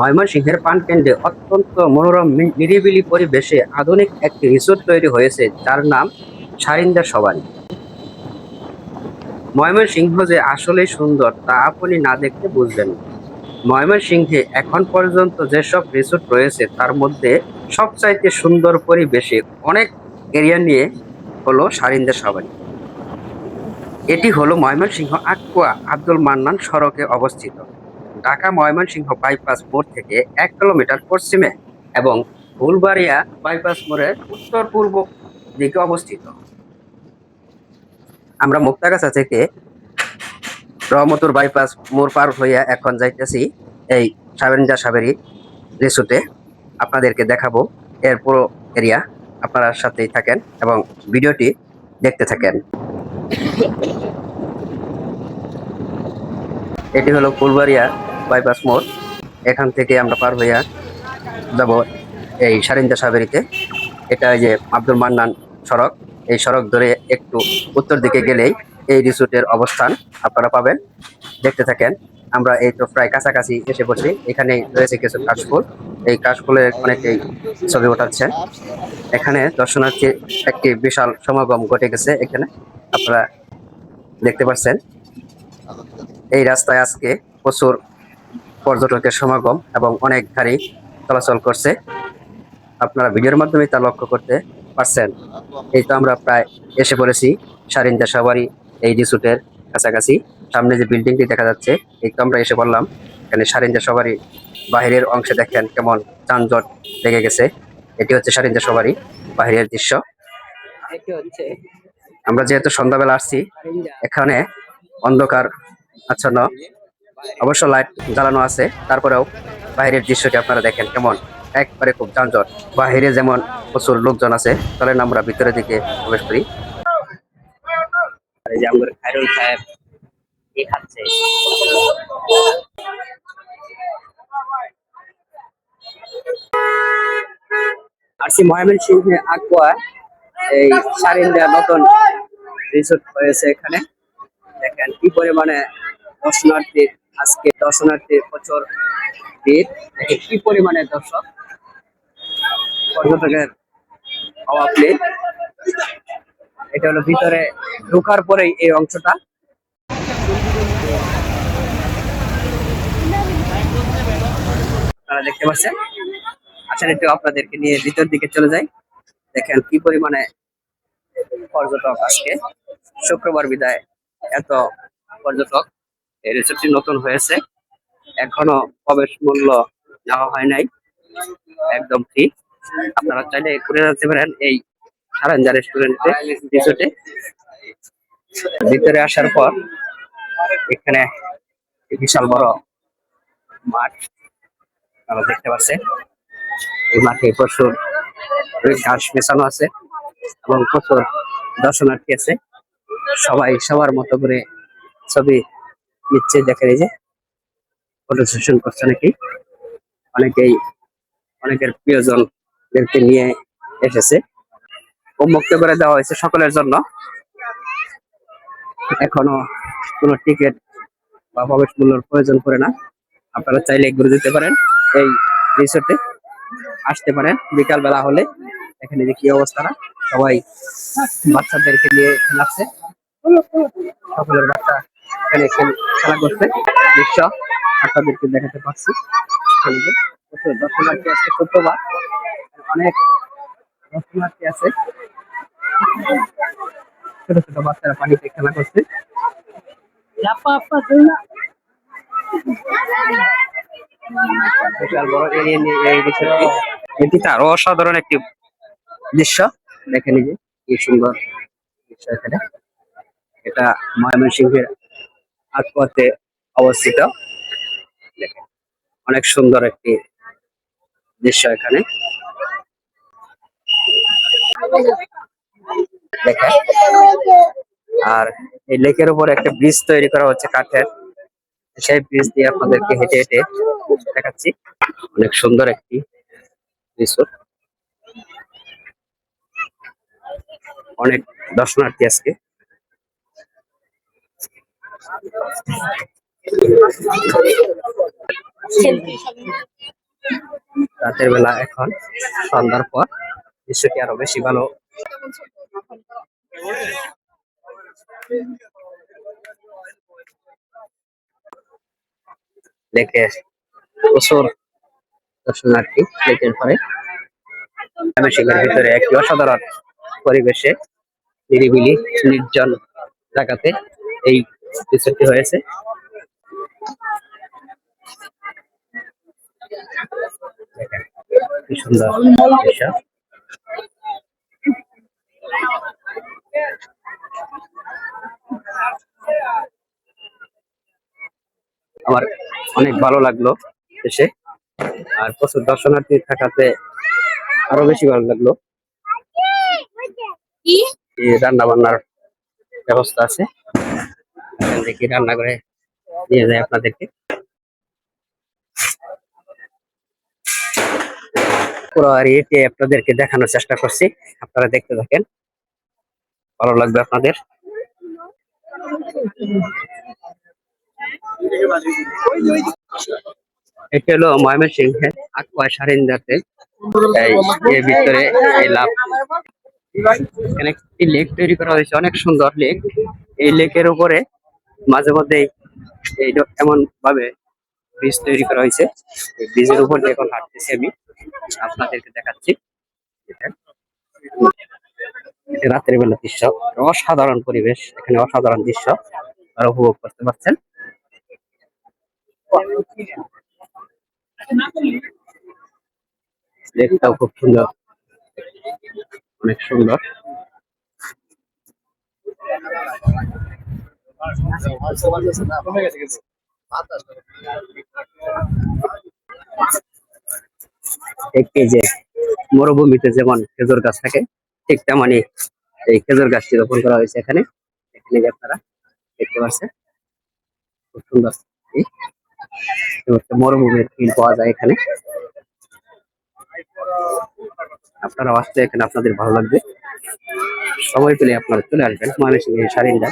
ময়মনসিংহের পানকেন্দ্রে অত্যন্ত মনোরম নিরিবিলি পরিবেশে আধুনিক একটি রিসোর্ট তৈরি হয়েছে, যার নাম সারিন্দা সবারি। ময়মনসিংহ যে আসলেই সুন্দর, তা আপনি না দেখতে বুঝবেন ময়মনসিংহে এখন পর্যন্ত যেসব রিসোর্ট রয়েছে, তার মধ্যে সবচাইতে সুন্দর পরিবেশে অনেক এরিয়া নিয়ে হলো সারিন্দা সবারি। এটি হলো ময়মনসিংহ আকুয়া আব্দুল মান্নান সড়কে অবস্থিত। ঢাকা ময়মনসিংহ বাইপাস মোড় থেকে এক কিলোমিটার পশ্চিমে এবং ফুলবাড়িয়া বাইপাস মোড়ের উত্তর পূর্ব দিকে অবস্থিত। আমরা মুক্তাগাছা থেকে রহমতুর বাইপাস মোড় পার হইয়া এখন যাইতেছি এই সাবেনজা সাবেরি রিসোর্টে। আপনাদেরকে দেখাবো এর পুরো এরিয়া। আপনারা সাথেই থাকেন এবং ভিডিওটি দেখতে থাকেন। এটি হলো ফুলবাড়িয়া বাইপাস মোড় এখান থেকে আমরা পার হইয়া যাব এই সারিন্দা সাবেরিতে এটা যে আব্দুল মান্নান সড়ক, এই সড়ক ধরে একটু উত্তর দিকে গেলেই এই রিসোর্টের অবস্থান আপনারা পাবেন। দেখতে থাকেন, আমরা এই তো প্রায় কাছাকাছি এসে পড়ছি। এখানে রয়েছে কিছু কাশফুল। এই কাশফুলের অনেকেই ছবি ওঠাচ্ছেন। এখানে দর্শনার্থী একটি বিশাল সমাগম ঘটে গেছে এখানে। আপনারা দেখতে পাচ্ছেন। এই রাস্তায় আজকে প্রচুর পর্যটকের সমাগম এবং অনেক গাড়ি চলাচল করছে। আপনারা ভিডিওর মাধ্যমে তা লক্ষ্য করতে পারছেন। এই তো আমরা প্রায় এসে পড়েছি সারিন্দা সাবারি এই রিসোর্টের কাছাকাছি। সামনে যে বিল্ডিংটি দেখা যাচ্ছে এই তো আমরা এসে পড়লাম। এখানে সারিন্দা সবারই বাহিরের অংশে দেখেন কেমন যানজট লেগে গেছে। এটি হচ্ছে সারিন্দা সবারই বাহিরের দৃশ্য। আমরা যেহেতু সন্ধ্যাবেলা আসছি এখানে অন্ধকার আচ্ছন্ন। অবশ্য লাইট জ্বালানো আছে, তারপরেও বাইরের দৃশ্যটি আপনারা দেখেন কেমন। একবারে খুব যানজট। বাহিরে যেমন প্রচুর লোকজন আছে, চলেন আমরা ভিতরের দিকে প্রবেশ করি। রিসোর্ট হয়েছে এখানে। দেখেন কি পরিমাণে দর্শনার্থী আজকে দর্শনার্থীর প্রচুর ভিড়। কি পরিমাণে দর্শক? পর্যটকের অভাব নেই। এটা হলো ভিতরে ঢোকার পরেই এই অংশটা। আপনারা দেখতে পাচ্ছেন? আসেন একটু আপনাদেরকে নিয়ে ভিতর দিকে চলে যাই। দেখেন কি পরিমাণে পর্যটক আজকে। শুক্রবার বিদায়, এত পর্যটক। এই রিসোর্টটি নতুন হয়েছে। এখনও প্রবেশ মূল্য নেওয়া হয় নাই। একদম ফ্রি আপনারা চাইলে ঘুরে যেতে পারেন এই সারাঞ্জা রেস্টুরেন্টে রিসোর্টে ভিতরে আসার পর এখানে বিশাল বড় মাঠ আপনারা দেখতে পাচ্ছেন। এই মাঠে প্রচুর ঘাস মেশানো আছে এবং প্রচুর দর্শনার্থী আছে। সবাই সবার মতো করে ছবি নিচ্ছে দেখে এই যে। ফটো সেশন করছে নাকি? অনেকেই, অনেকের প্রিয়জনদেরকে নিয়ে এসেছে। উন্মুক্ত করে দেওয়া হয়েছে সকলের জন্য। এখনও কোনো টিকিট বা প্রবেশ মূল্যের প্রয়োজন পড়ে না। আপনারা চাইলে ঘুরে যেতে পারেন এই রিসোর্টে আসতে পারেন বিকাল বেলা হলে। এখানে যে কি অবস্থা না? সবাই বাচ্চাদেরকে নিয়ে এখানে আসছে। সকলের বাচ্চা এখানে খেল- করছে। দৃশ্য আপনাদেরকে দেখাতে পারছি দর্শনার্থী আছে শুক্রবার অনেক দর্শনার্থী আছে। ছোট ছোট বাচ্চারা পানিতে খেলা করছে। এটি তো আরও অসাধারণ একটি দৃশ্য। দেখেন এই যে কি সুন্দর দৃশ্য এখানে। এটা ময়মনসিংহের আটপথে অবস্থিত। অনেক সুন্দর একটি দৃশ্য এখানে। আর এই লেকের উপর একটা ব্রিজ তৈরি করা হচ্ছে কাঠের। সেই ব্রিজ দিয়ে আপনাদেরকে হেঁটে হেঁটে দেখাচ্ছি। অনেক সুন্দর একটি রিসোর্ট অনেক দর্শনার্থী আজকে রাতের বেলা এখন সন্ধ্যার পর দৃশ্যটি আরও বেশি ভালো। লেকে প্রচুর দর্শনার্থী লেকের পরে। ময়মনসিংহের ভিতরে একটি অসাধারণ পরিবেশে নিরিবিলি নির্জন জায়গাতে এই দৃশ্যটি হয়েছে। কি সুন্দর আমার অনেক ভালো লাগল এসে। আর প্রচুর দর্শনার্থী থাকাতে আরও বেশি ভালো লাগল। রান্না বান্নার ব্যবস্থা আছে। থেকে রান্না করে নিয়ে যায় আপনাদেরকে। পুরো এরিয়াটি আপনাদেরকে দেখানোর চেষ্টা করছি, আপনারা দেখতে থাকেন। ভালো লাগবে আপনাদের। এটা হলো ময়মনসিংহের আকুয়া সারিন্দাতে। এর ভিতরে লাভ এখানে একটি লেক তৈরি করা হয়েছে, অনেক সুন্দর লেক। এই লেকের উপরে মাঝে মধ্যে এই এমন ভাবে ব্রিজ তৈরি করা হয়েছে। এই ব্রিজের উপর দিয়ে এখন হাঁটতেছি আমি। আপনাদেরকে দেখাচ্ছি। রাতের বেলা দৃশ্য। অসাধারণ পরিবেশ। এখানে অসাধারণ দৃশ্য আর উপভোগ করতে পারছেন। লেকটাও খুব সুন্দর। অনেক সুন্দর। যে মরুভূমিতে যেমন খেজুর গাছ থাকে, ঠিক তেমনই এই খেজুর গাছটি রোপণ করা হয়েছে এখানে। এখানে যে আপনারা দেখতে পাচ্ছেন, খুব সুন্দর মরুভূমির ফিল পাওয়া যায় এখানে। আপনারা আসলে এখানে আপনাদের ভালো লাগবে। সময় পেলে আপনারা চলে আসবেন ময়মনসিংহের সারিন্দা।